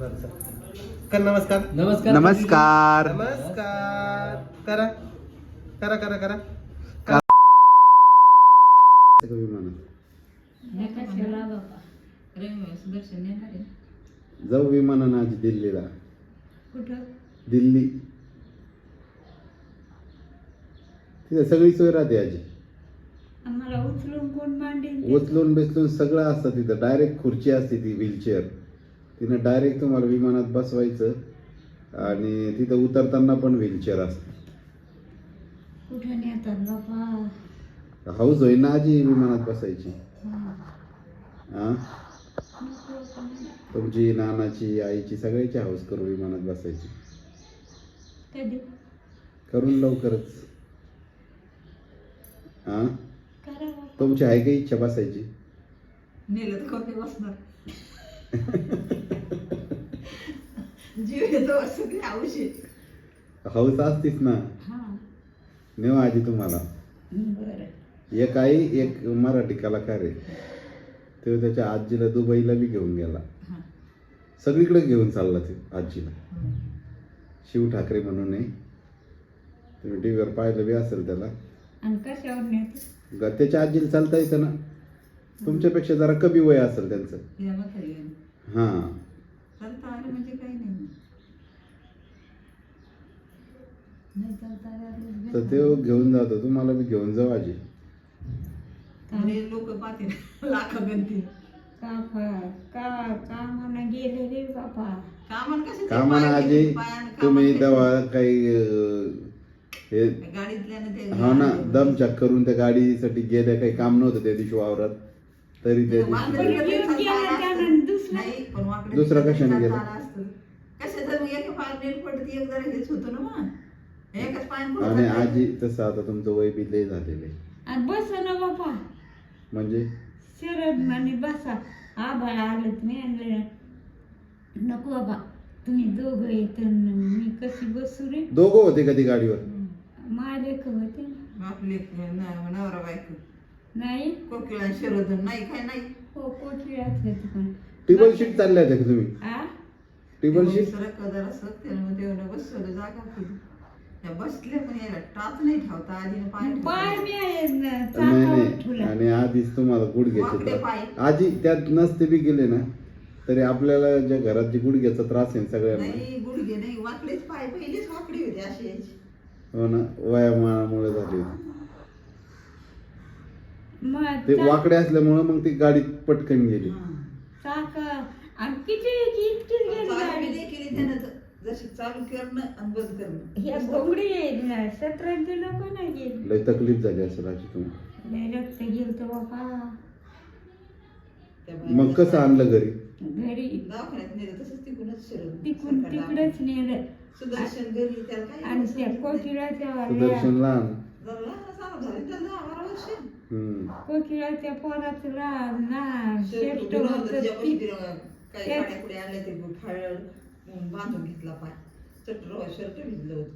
कर नमस्कार. नमस्कार. नमस्कार. नमस्कार. करा. करा करा करा. सुदर्शन येणार आहे जाऊ विमानानं आज दिल्लीला. कुठं? दिल्ली. तिथे सगळी सोय राहते आजी. आम्हाला उचलून कोण मांडेल उचलून बिचलून सगळं असतं तिथं. डायरेक्ट खुर्ची असते ती व्हीलचेअर तिनं डायरेक्ट तुम्हाला विमानात बसवायचं आणि तिथं उतरताना पण व्हीलचेअर असते. कुठं नेतात बापा? हाऊस होईन ना आजी विमानात बसायची. हा. तुमची नानाची आईची सगळ्याची हाऊस करू विमानात बसायची. कधी? करून लवकरच. हा. तुमची आहे का इच्छा बसायची? नेलं तर कोणी बसणार. जीव येतो सगळे औषध हाऊस असतीच ना? हा. नेऊ आजी तुम्हाला. एक आई एक मराठी कलाकार आहे. तो त्याच्या आजीला दुबईला बी घेऊन गेला. सगळीकडे घेऊन चालला ते आजीला. शिव ठाकरे म्हणून आहे. तुम्ही टी व्हीवर पाहिलं बी असेल त्याला. त्याच्या आजीला चालता येतं ना. तुमच्यापेक्षा जरा कमी वय असेल त्यांचं. हां. चालता आलं म्हणजे काही नाही. नाही चालता आलं तर ते घेऊन जातो. तुम्हाला बी घेऊन जाऊ आजी. लोक पाहतील. लाख गणतील का का कामानं गेले रे बापा कामान कसे कामानं आजी? तुम्ही तेव्हा काही हे गाडीतल्यानं ते हा ना दम चक करून त्या गाडीसाठी गेल्या काही काम नव्हतं त्या दिवशी वावरात. तरी त्या दिवशी गेलं तरी चालता आलं असतं. नाही, पण वाकडं दुसरं कशाने गेलं? असतं. कशाचं मग एका पायावर नेट पडते एक जरा हेच होतं ना मग. एकाच पायानं पुढं आणि आजी तसं आता तुमचं वय बी लय झालेलं आहे. आणि बसा ना बापा. म्हणजे? शरद म्हणे बसा. आभाळ आलं तुम्ही आणलं. नको बाबा तुम्ही दोघं येत मी कशी बसू रे? दोघं होते कधी गाडीवर? मालिक होते. ना. आपले न- नवरा बायको. नाही. कोकिळा शरद नाही काय नाही? हो कोठल्यात होते पण. टेबल शीट चालल्या होत्या का तुम्ही आ टेबल शीट बसवलं जागा केली त्या बसले पण याला टाच नाही ठेवता आधी पाय पाय ठेवता. मी आहे ना, नाही चाकावर नाही ठुला आणि आधीच तुम्हाला गुडघ्याचे वाकडे त्रास. आजी त्यात नसते बी गेले ना तरी आपल्याला ज्या घरात जे गुडघ्याचा त्रास आहे सगळ्यांना नाही गुडघे नाही वाकडेच पाय पहिलेच वाकडे होते असे याचे. हो ना वयामानामुळे झाले होते. मग ते चा- वाकडे असल्यामुळे मग ती गाडी पटकन गेली हा. चाक आणि किती इतकीच गेली चालू बी गाडी नाही केली त्यानं तर. जशी चालू करणं आणि बंद करणं. ह्या घोंगडी आहे ना सतरांची लोक नाही गेली. लय तकलीफ झाली असेल आजी तुम्हाला. लय रक्त गेलं बापा त्या मग कसं आणलं घरी? घरी. दवाखान्यात नेलं तसंच तिकडूनच शरद तिकून सरकार तिकडेच नेलं. सुदर्शन घरी त्याला काय आणि त्या कोकिळाच्या सुदर्शन लहान. जरा लहान असावं झालं त्याला दहा बारा वर्ष. हम्म. कोकिळाच्या पोराचं लहान होतं ती- काही तेच. कुड्या आणल्या ते फाळ बांधून घेतला पाय. चट्र शर्ट भिजलं होतं.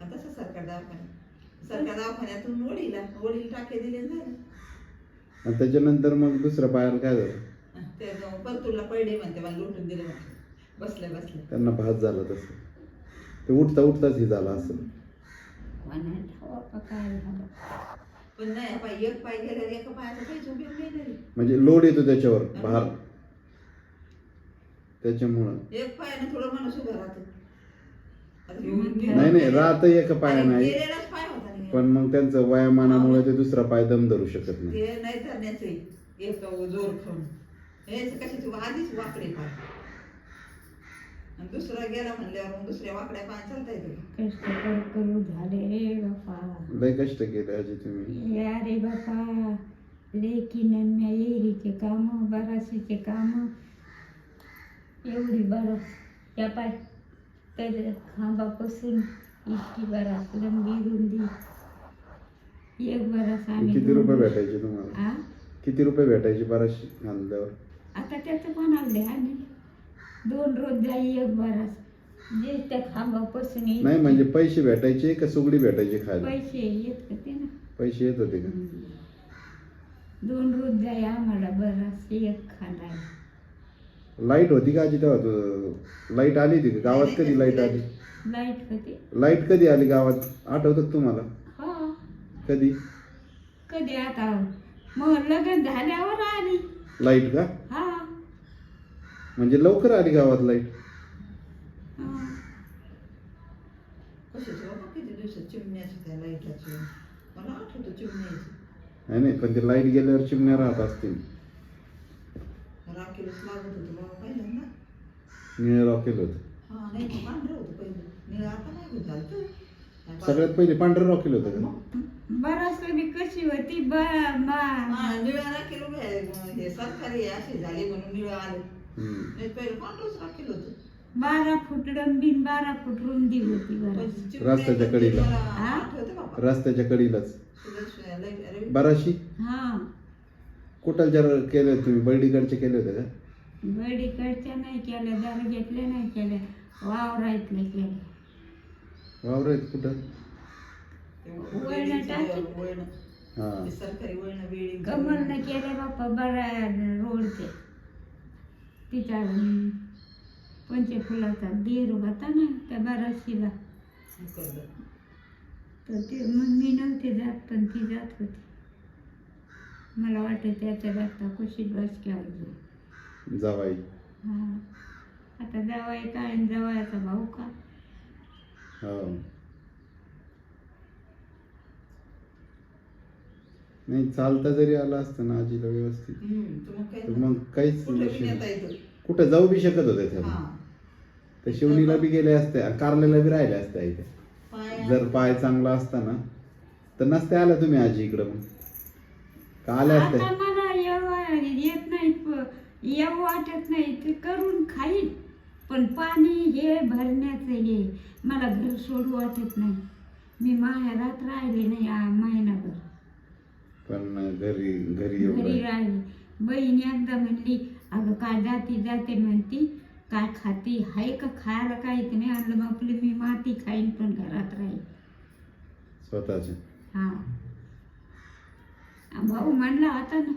आणि तसं सरकार दवाखान्यात. सरकार दवाखान्यातून वडीला वडील टाके दिले झालं आणि त्याच्यानंतर मग दुसऱ्या पायाला काय झालं? ते परतूरला पडले म्हणते मला लुटून दिले म्हणते. बसल्या बसल्या त्यांना भात झाला तसं. ते उठता उठताच हे झालं असं. कोणाला ठाऊक काय झालं? पण नाही पाय एक पाय गेल्यावर एका पायाचा काही तरी म्हणजे लोड येतो त्याच्यावर भार त्याच्यामुळं. एक पायानं थोडं माणूस उभं राहतो. आता नाही नाही राहत एका पाया आणि नाही गेलेलाच पाय होता नाही. पण मग त्यांचं वयामानामुळे ते दुसरा पाय दम धरू शकत नाही. ते नाही धरण्याचं एक जोर खाऊन. हेच कशाचे? आधीच वाकडे पाय. आणि दुसरा गेला म्हणल्यावर मग दुसऱ्या वाकड्या पाय चालता येतो कष्ट करू करू झाले रे बापा. लय कष्ट केले आजी तुम्ही. या रे बापा. लेकीन काम बराशीचे काम एवढी बरस या पाय. तर खांबापासून इतकी बरास लंबी रुंदी एक बरास आम्ही किती रुपये भेटायचे तुम्हाला? किती रुपये भेटायचे बराच आणल्यावर? आता त्याचं म्हणाले आणि दोन रोज जाई एक बरास जे त्या खांबापासून नाही म्हणजे पैसे भेटायचे का सुगडी भेटायची खायला पैसे येत होते ना. पैसे येत होते का? दोन रोज जाई आम्हाला बरास एक खाणार लाइट होती का आजी तेव्हा? लाइट आली होती का? गावात कधी लाइट आली? लाइट होते लाइट कधी आली गावात? आठवतं का तुम्हाला? हो. कधी? कधी आता? मग लग्न झाल्यावर आली. लाइट का? हा. म्हणजे लवकर आली गावात लाइट? हा. कशाची? बाबा किती दिवसात चिमण्याची त्या लाईटाची? मला आठवतं चिमण्याची नाही नाही पण ते लाइट गेल्यावर चिमण्या राहत असतील. राखेलच लागत होतं बाबा पहिल्यांदा. निळे रॉकेल होत. हा नाही तर पांढरं होतं पहिलं. निळं आता नाही होत झालं सगळ्यात पहिले पांढरं रॉकेल होतं का? बराच मी कशी होती? ब मा हा, निळं राखेल उभे आहे. हे सरकारी असे झाले म्हणून निळं आलं. हम्म. नाही पहिलं पांढरंच राखेल होतं. बारा फूट लंबीन बारा फूट रुंदी होती पण बरं चिमण्या रस्त्याच्या कडेला. मला हा? आठवतं बाबा रस्त्याच्या कडेलाच. सुदर्शन बाराशी? हा. कुठलच्या केले होते तुम्ही? बर्डीकडचे केले होते का? बडीकडच्या नाही केल्या दार घेतल्या नाही केल्या वावरायतल्या केल्या वावर आहेत कुठं? ते वळणं टाकी. वळणं. हा सरकारी वळणं वेळी. कमलनं केल्या बाप्पा बरा रोडचे. तिचा पंचफुलाचा देर होता ना त्या बाराशीला. तर ते मग मी नव्हते जात पण ती जात होती. मला वाटतं त्याच्या जाता कशी बस घ्यावी जावाई. हा. आता जावाय काय आणि जावायचा भाऊ का? हो. नाही चालता जरी आला असतं ना आजीला व्यवस्थित तर मग काहीच कुठं नशीब. जाऊ बी शकत होते त्या हा. तर शिवणीला बी गेले असते कारल्याला बी राहिले असते इथे पाया- जर पाय चांगला असता ना तर नसते आल्या तुम्ही आजी इकडं मग. का आल्या आता मला येव येत नाही प- येऊ वाटत नाही ते करून खाईन. पण पाणी हे भरण्याचं हे मला घर सोडू वाटत नाही. मी माहेरात राहिले नाही आ महिनाभर. पण घरी घरी घरी. राहिली. बहीण एकदा म्हणली अगं काय जाती जाते म्हणती. काय खाती? हाय का खायला काहीच नाही आणलं मग आपली मी माती खाईन पण घरात राहील स्वतःच्या हा. भाऊ म्हणला आता ना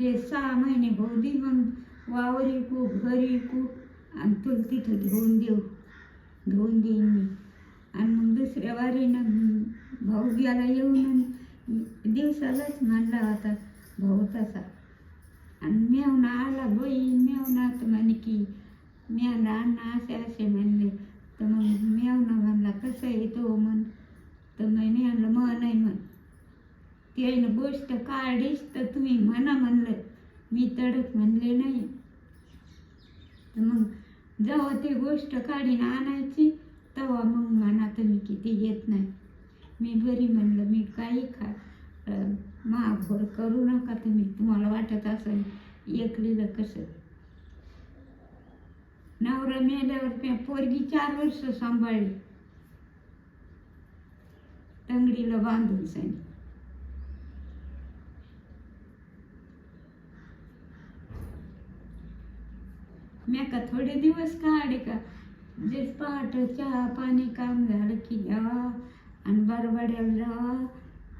हे सहा महिने भाऊ दे मग. वावर विकू घर विकू आणि तुला तिथं धुवून देऊ. धुवून देईन मी. आणि मग दुसऱ्या वारीनं भाऊ गेला येऊन दिवसालाच म्हणला होता भाऊ तसा. आणि मेवना आला बाई मेवना तर म्हणे की मेवना अण्णा असे असे म्हणले. तर मग मेवना म्हणला कसं येतो म्हण. तर मग म्हणलं मन नाही म्हण. त्यानं गोष्ट काढीस तर तुम्ही म्हणा म्हणलं. मी तडक म्हणले नाही. तर मग जेव्हा ती गोष्ट काढीन आणायची तेव्हा मग म्हणा तुम्ही किती येत नाही. मी बरी म्हणलं मी काही खा महाभर करू नका तुम्ही. तुम्हाला वाटत असेल एकलीलं कसं? नवरा मेल्यावर पोरगी चार वर्ष सांभाळली. तंगडीला बांधून सांगितलं. मी का थोडे दिवस काढे का? जे पहाट चहा पाणी काम झालं की घ्यावा आणि बरबड्याला जावा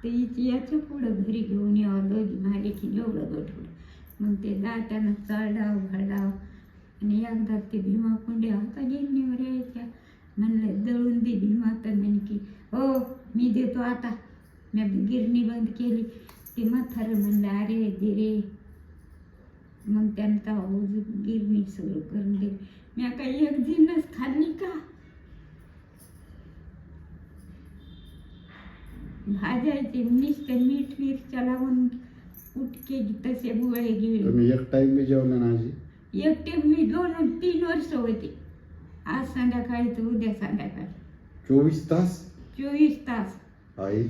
ते याच्या पुढं घरी घेऊन यावं दोघी मारे की एवढं गोठवलं मग ते जाताना चढाव घडाव आणि एकदा ते भीमा कुंड्या होता गिरणीवर यायच्या. म्हणलं दळून दे भीमा तर म्हण की हो मी देतो आता. मी गिरणी बंद केली. ते म्हातारं म्हणलं अरे दे रे. मग त्यानं तेव्हा गिरणी सुरू करून दिली मी काही एक जिन्नस खाल्ली का? भाजायचे नुसतं मीठ मिरच्या लावून उठके तसे बुळे गेले तुम्ही एक टाइम बी जेवला ना आजी? एकटे मी दोन तीन वर्ष होते. आज संध्याकाळी तर उद्या संध्याकाळी. चोवीस तास? चोवीस तास. आई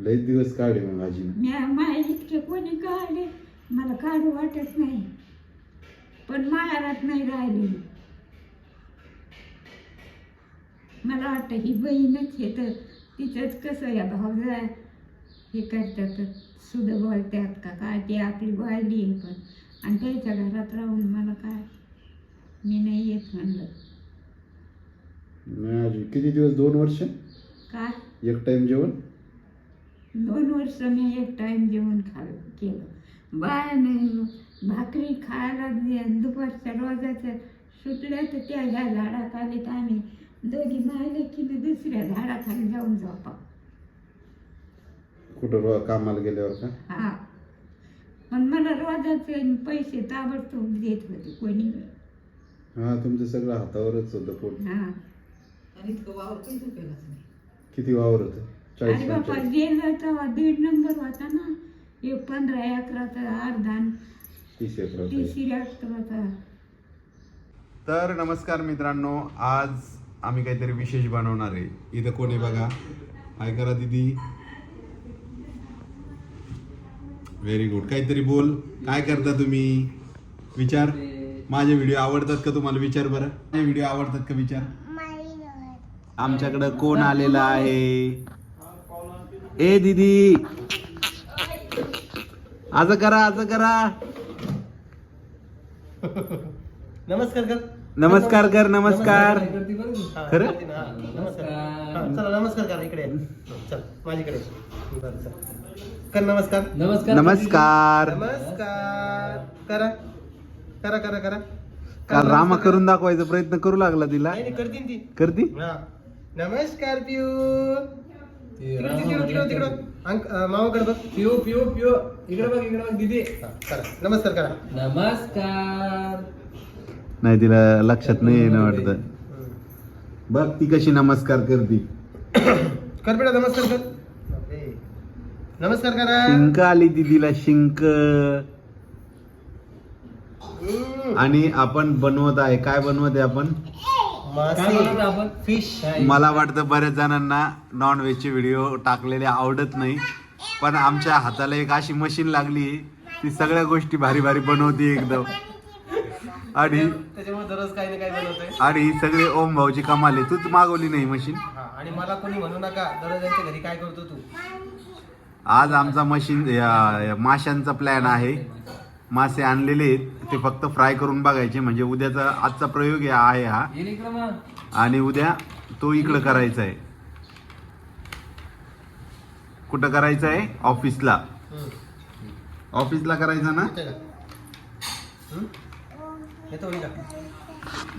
लय दिवस काढे मग आजीनं. म्या माय इतके कोणी काढले? मला काढू वाटत नाही. पण माहेरात नाही राहिली. मला वाटतं ही बहीणच आहे तर तिचंच कसं या भावजा हे करतात सुद बोलतात का? काय ते आपली वाढली आहे पण. आणि त्याच्या घरात राहून मला काय? मी नाही येत म्हणलं. नाही किती दिवस? दोन वर्ष? काय? एक टाइम जेवण? दोन वर्ष मी एक टाइम जेवण खाल्लं केलं. बायाने भाकरी खायला दुपारच्या रोजाचं सुटल्या तर त्या ह्या झाडाखाली आम्ही. दोघी मायले की दुसऱ्या झाडाखाली जाऊन झोपा. कुठं रो- कामाला गेल्यावर का? हा. पण मला रोजाचे पैसे ताबडतोब देत होते कोणी हा तुमचं सगळं हातावरच होतं पोट. हा. आणि इतकं वावर नाही. किती वावर होतं? चाळीस अरे बापा पंचेचाळीस गेलं तेव्हा दीड नंबर होता ना. एक पंधरा एकराचा अर्धा तीस एकर तीस एकराचा तर नमस्कार मित्रांनो आज आम्ही काहीतरी विशेष बनवणार आहे. इथं कोणी बघा? काय करा दिदी. व्हेरी गुड काहीतरी बोल. काय करता तुम्ही? विचार. माझे व्हिडिओ आवडतात का तुम्हाला? विचार बरं. माझे व्हिडिओ आवडतात का? विचार. आमच्याकडं कोण आलेला आहे? ए दीदी. आज करा आज करा. नमस्कार कर. नमस्कार कर नमस्कार. खरं? हा, नमस्कार. हा, चला नमस्कार करा इकडे. चल माझ्याकडे. बरं चल. कर नमस्कार. नमस्कार नमस्कार. करा. करा करा करा. काल रामा करून दाखवायचा प्रयत्न करू लागला तिला. नाही नाही, करतीन ती. करती? हा. नमस्कार पिऊ तिकडं तिकडं तिकडं तिकडं. अंक अं, मामाकडे बघ. पिओ पिओ पिओ. इकडे बघ इकडे बघ दीदी. हा, करा. नमस्कार करा. नमस्कार. नाही तिला लक्षात नाही येणं वाटतं. हम्म. बघ ती कशी नमस्कार करती. कर बेटा नमस्कार कर. बापरे. नमस्कार करा. शिंक आली दिदीला शिंक. हम्म. आणि आपण बनवत आहे. काय बनवत आहे आपण? काय बनवतो मासे आपण? फिश मला वाटतं बऱ्याच जणांना नॉन व्हेजचे व्हिडिओ टाकलेले आवडत नाही. पण आमच्या हाताला एक अशी मशीन लागली ती सगळ्या गोष्टी भारी भारी बनवते एकदम. आणि त्याच्यामुळे दररोज काही ना काही बनवतोय. आणि ही सगळे ओम भाऊची कमाल तूच मागवली नाही मशीन हा आणि मला कोणी म्हणू नका दररोज यांच्या घरी काय करतो तू? आज आमचा मशीन या- या माशांचा प्लॅन आहे. मासे आणलेले आहेत ते फक्त फ्राय करून बघायचे म्हणजे उद्याचा आजचा प्रयोग आहे हा. आणि उद्या तो इकडं करायचा आहे. कुठं करायचं आहे? ऑफिसला. ऑफिसला करायचा ना?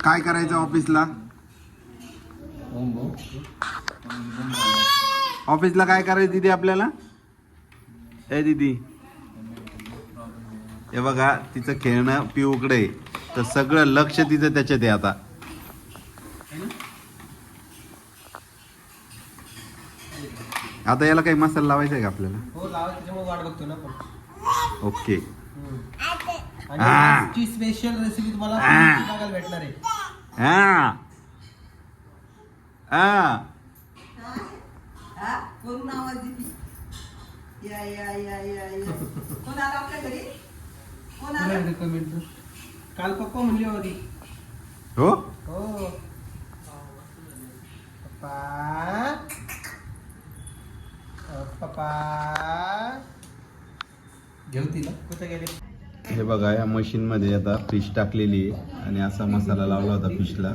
काय करायचं ऑफिसला? ऑफिसला काय करायचं दिदी आपल्याला? ए दिदी. हे बघा तिचं खेळणं पिऊकडे आहे. तर सगळं लक्ष तिचं त्याच्यात आहे आता. आता याला काही मसाला लावायचा आहे का आपल्याला? हो लावा त्याच्यामुळे वाट बघतो ना पण ओके. हा. आणि स्पेशल रेसिपी तुम्हाला हा. बघायला भेटणार आहे. हा. हा. हा वरून आवाज देते या या या या या. कोण आला आपल्या घरी? कमेंट काल पप्पा म्हणली होती. हो? हो. पप्पा. पप्पा. घेऊ तिला. कुठे गेले? हे बघा या मशीनमध्ये आता फिश टाकलेली आहे आणि असा मसाला लावला होता फिशला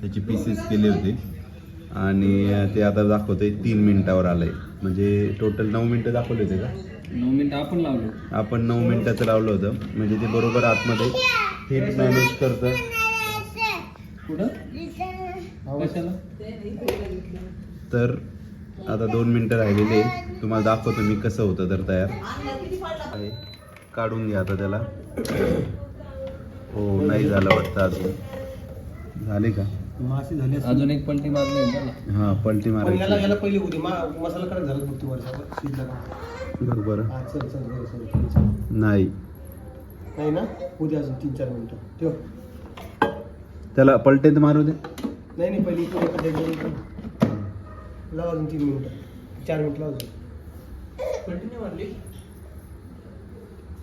त्याचे पीसेस केले होते. आणि ते आता दाखवते तीन मिनिटावर आलंय. म्हणजे टोटल नऊ मिनिटं दाखवले होते का? नऊ मिनिटं आपण लावलो. आपण नऊ मिनिटाचं लावलं होतं. म्हणजे ते बरोबर आतमध्ये हेट मॅनेज करतं. कुठं? तर आता दोन मिनिटं राहिलेले. तुम्हाला दाखवतो मी कसं होतं तर तयार. काढून घ्या आता त्याला. हो नाही झालं वाटतं अजून. झाले का? मासे झाले अजून एक पलटी मारली त्याला. हा पलटी पण याला मारायची. याला पहिली होती. मा मसाला कडक झाला फक्त वरचा शिजला का? बरोबर. हा चल चल बरं, चल, चल, चल. नाही. नाही ना? उद्या अजून तीन चार मिनिटं. ठेव. त्याला पलटेत मारू दे. नाही नाही पहिली इकडे इकडे इकडे इकडे. लाव अजून तीन मिनिटं. चार मिनिट लाव अजून.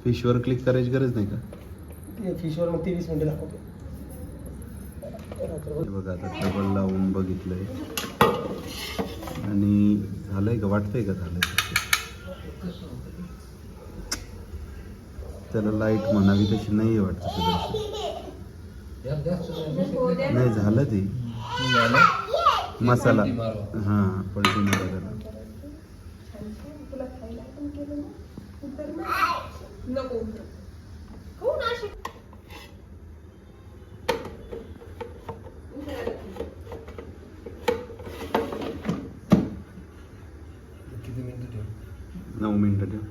फिशवर क्लिक करायची गरज नाही का? फिशवर मग तेवीस मिनिटं दाखवतो. बघा आता टेबल लावून बघितलंय आणि झालंय का? वाटतंय का झालंय? त्याला लाइट म्हणावी तशी नाही वाटत नाही झालं ते. मसाला. हा पलटी मारा त्याला. नको हो नाशिक किती मिनिटं ठेव नऊ मिनटं ठेव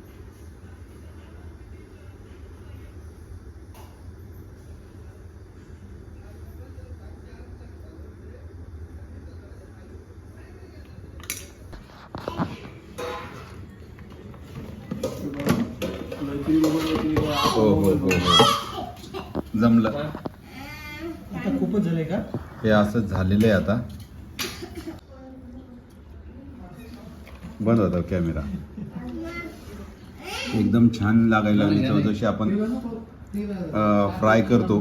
हो हो हो हो. जमलं. आता खूपच झालंय का? हे असंच झालेलं आहे आता. बंद होता कॅमेरा. एकदम छान लागायला लागली. चव जशी आपण फ्राय करतो.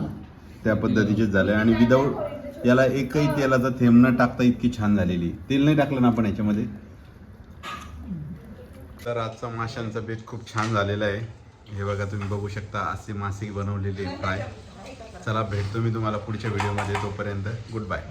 त्या पद्धतीचेच झालं आणि विदाऊट याला एकही तेलाचा थेंब न टाकता इतकी छान झालेली. तेल नाही टाकलं ना आपण याच्यामध्ये? तर आजचा माशांचा बेत खूप छान झालेला आहे. हे बघा तुम्ही बघू शकता असे मासे बनवलेले फ्राय चला भेटतो मी तुम्हाला पुढच्या व्हिडिओमध्ये तोपर्यंत गुड बाय